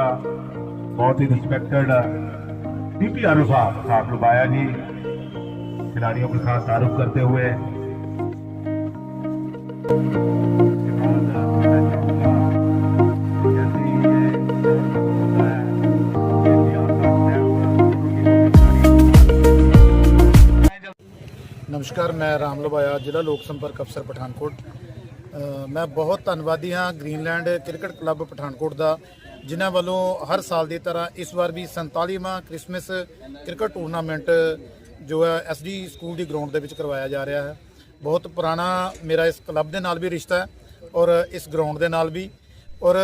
हमारा बहुत ही respected DP are साहब साहब लुबाया जी खिलाड़ियों के साथ तारुफ करते हुए ਨਮਸਕਾਰ ਮੈਂ ਰਾਮ ਲਵਾਇਆ ਜ਼ਿਲ੍ਹਾ ਲੋਕ ਸੰਪਰਕ ਅਫਸਰ ਪਠਾਨਕੋਟ ਅ, ਮੈਂ ਬਹੁਤ ਧੰਨਵਾਦੀ ਹਾਂ ਗ੍ਰੀਨਲੈਂਡ ਕ੍ਰਿਕਟ ਕਲੱਬ ਪਠਾਨਕੋਟ ਦਾ ਜਿਨ੍ਹਾਂ ਵੱਲੋਂ ਹਰ ਸਾਲ ਦੀ ਤਰ੍ਹਾਂ ਇਸ ਵਾਰ ਵੀ 47ਵਾਂ ਕ੍ਰਿਸਮਸ ਕ੍ਰਿਕਟ ਟੂਰਨਾਮੈਂਟ ਜੋ ਹੈ ਐਸਡੀ ਸਕੂਲ ਦੀ ਗਰਾਊਂਡ ਦੇ ਵਿੱਚ ਕਰਵਾਇਆ ਜਾ ਰਿਹਾ ਹੈ। ਬਹੁਤ ਪੁਰਾਣਾ ਮੇਰਾ ਇਸ ਕਲੱਬ ਦੇ ਨਾਲ ਵੀ ਰਿਸ਼ਤਾ ਹੈ ਔਰ ਇਸ ਗਰਾਊਂਡ ਦੇ ਨਾਲ ਵੀ। ਔਰ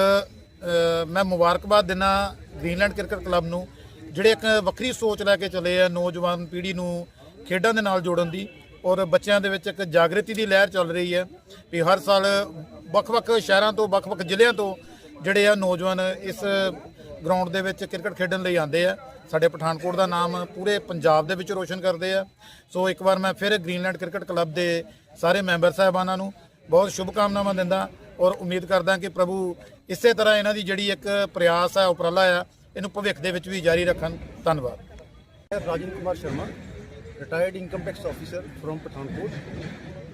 ਮੈਂ ਮੁਬਾਰਕਬਾਦ ਦਿੰਦਾ ਗ੍ਰੀਨਲੈਂਡ ਕ੍ਰਿਕਟ ਕਲੱਬ ਨੂੰ, ਜਿਹੜੇ ਇੱਕ ਵੱਖਰੀ ਸੋਚ ਲੈ ਕੇ ਚੱਲੇ ਆ ਨੌਜਵਾਨ ਪੀੜ੍ਹੀ ਨੂੰ ਖੇਡਾਂ ਦੇ ਨਾਲ ਜੋੜਨ ਦੀ ਔਰ ਬੱਚਿਆਂ ਦੇ ਵਿੱਚ ਇੱਕ ਜਾਗਰਤੀ ਦੀ ਲਹਿਰ ਚੱਲ ਰਹੀ ਹੈ ਵੀ ਹਰ ਸਾਲ ਵੱਖ-ਵੱਖ ਸ਼ਹਿਰਾਂ ਤੋਂ, ਵੱਖ-ਵੱਖ ਜ਼ਿਲ੍ਹਿਆਂ ਤੋਂ ਜਿਹੜੇ ਆ ਨੌਜਵਾਨ ਇਸ ਗਰਾਊਂਡ ਦੇ ਵਿੱਚ ਕ੍ਰਿਕਟ ਖੇਡਣ ਲਈ ਆਉਂਦੇ ਆ, ਸਾਡੇ ਪਠਾਨਕੋਟ ਦਾ ਨਾਮ ਪੂਰੇ ਪੰਜਾਬ ਦੇ ਵਿੱਚ ਰੋਸ਼ਨ ਕਰਦੇ ਆ। ਸੋ ਇੱਕ ਵਾਰ ਮੈਂ ਫਿਰ ਗ੍ਰੀਨਲੈਂਡ ਕ੍ਰਿਕਟ ਕਲੱਬ ਦੇ ਸਾਰੇ ਮੈਂਬਰ ਸਾਹਿਬਾਨਾਂ ਨੂੰ ਬਹੁਤ ਸ਼ੁਭ ਕਾਮਨਾਵਾਂ ਦਿੰਦਾ ਔਰ ਉਮੀਦ ਕਰਦਾ ਕਿ ਪ੍ਰਭੂ ਇਸੇ ਤਰ੍ਹਾਂ ਇਹਨਾਂ ਦੀ ਜਿਹੜੀ ਇੱਕ ਪ੍ਰਯਾਸ ਹੈ ਉਪਰਾਲਾ ਆ, ਇਹਨੂੰ ਭਵਿੱਖ ਦੇ ਵਿੱਚ ਵੀ ਜਾਰੀ ਰੱਖਣ। ਧੰਨਵਾਦ। Rajan Kumar Sharma retired income tax officer from Pathankot.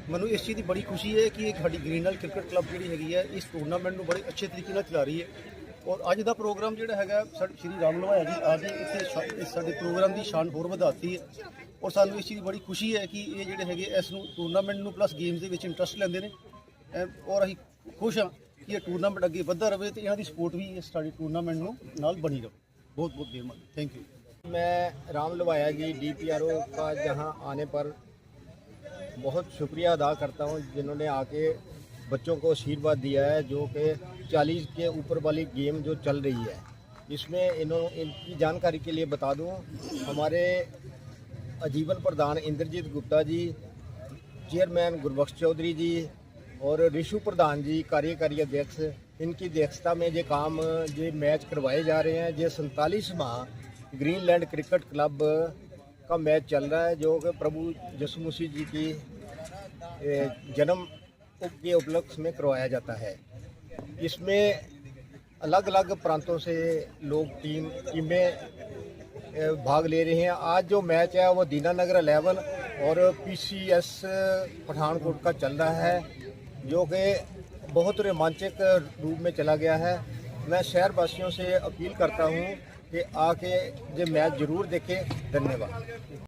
ਮੈਨੂੰ ਇਸ ਚੀਜ਼ ਦੀ ਬੜੀ ਖੁਸ਼ੀ ਹੈ ਕਿ ਇੱਕ ਸਾਡੀ ਗ੍ਰੀਨਲ ਕ੍ਰਿਕਟ ਕਲੱਬ ਜਿਹੜੀ ਹੈਗੀ ਹੈ ਇਸ ਟੂਰਨਾਮੈਂਟ ਨੂੰ ਬੜੇ ਅੱਛੇ ਤਰੀਕੇ ਨਾਲ ਚਲਾ ਰਹੀ ਹੈ ਔਰ ਅੱਜ ਦਾ ਪ੍ਰੋਗਰਾਮ ਜਿਹੜਾ ਹੈਗਾ ਸਾਡੇ ਸ਼੍ਰੀ ਰਾਮ ਲਵਾਇਆ ਜੀ ਆ ਕੇ ਇੱਥੇ ਸ਼ਾ- ਇਸ ਸਾਡੇ ਪ੍ਰੋਗਰਾਮ ਦੀ ਸ਼ਾਨ ਹੋਰ ਵਧਾਤੀ ਹੈ ਔਰ ਸਾਨੂੰ ਇਸ ਚੀਜ਼ ਦੀ ਬੜੀ ਖੁਸ਼ੀ ਹੈ ਕਿ ਇਹ ਜਿਹੜੇ ਹੈਗੇ ਇਸ ਨੂੰ ਟੂਰਨਾਮੈਂਟ ਨੂੰ ਪਲੱਸ ਗੇਮਸ ਦੇ ਵਿੱਚ ਇੰਟਰਸਟ ਲੈਂਦੇ ਨੇ ਐ- ਔਰ ਅਸੀਂ ਖੁਸ਼ ਹਾਂ ਕਿ ਇਹ ਟੂਰਨਾਮੈਂਟ ਅੱਗੇ ਵੱਧਦਾ ਰਹੇ ਤੇ ਇਹਨਾਂ ਦੀ ਸਪੋਰਟ ਵੀ ਇਸ ਸਾਡੀ ਟੂਰਨਾਮੈਂਟ ਨੂੰ ਨਾਲ ਬਣੀ ਰਹੇ ਬਹੁਤ ਬਹੁਤ ਮਿਹਰਬਾਨੀ ਥੈਂਕ ਯੂ मैं राम लवाया जी डीपीआरओ का जहां आने पर बहुत शुक्रिया अदा करता हूँ जिन्होंने आके बच्चों को आशीर्वाद दिया है, जो कि 40 के ऊपर वाली गेम जो चल रही है। इसमें इन्होंने इनकी जानकारी के लिए बता दूँ, हमारे अजीवन प्रधान इंद्रजीत गुप्ता जी, चेयरमैन गुरबख्श चौधरी जी और ऋषु प्रधान जी, कार्यकारी अध्यक्ष, इनकी अध्यक्षता में ये काम ये मैच करवाए जा रहे हैं ये सैंतालीसवां ग्रीनलैंड क्रिकेट क्लब का मैच चल रहा है, जो कि प्रभु यसु मसीह जी की जन्म के उपलक्ष्य में करवाया जाता है। इसमें अलग अलग प्रांतों से लोग, टीम, टीमें भाग ले रहे हैं। आज जो मैच है, वो दीनानगर 11 और पीसीएस, पठानकोट का चल रहा है, जो कि बहुत रोमांचक रूप में चला गया है। मैं शहर वासियों से अपील करता हूँ ਤੇ ਆ ਕੇ ਜੇ ਮੈਚ ਜ਼ਰੂਰ ਦੇਖੇ ਧੰਨਵਾਦ।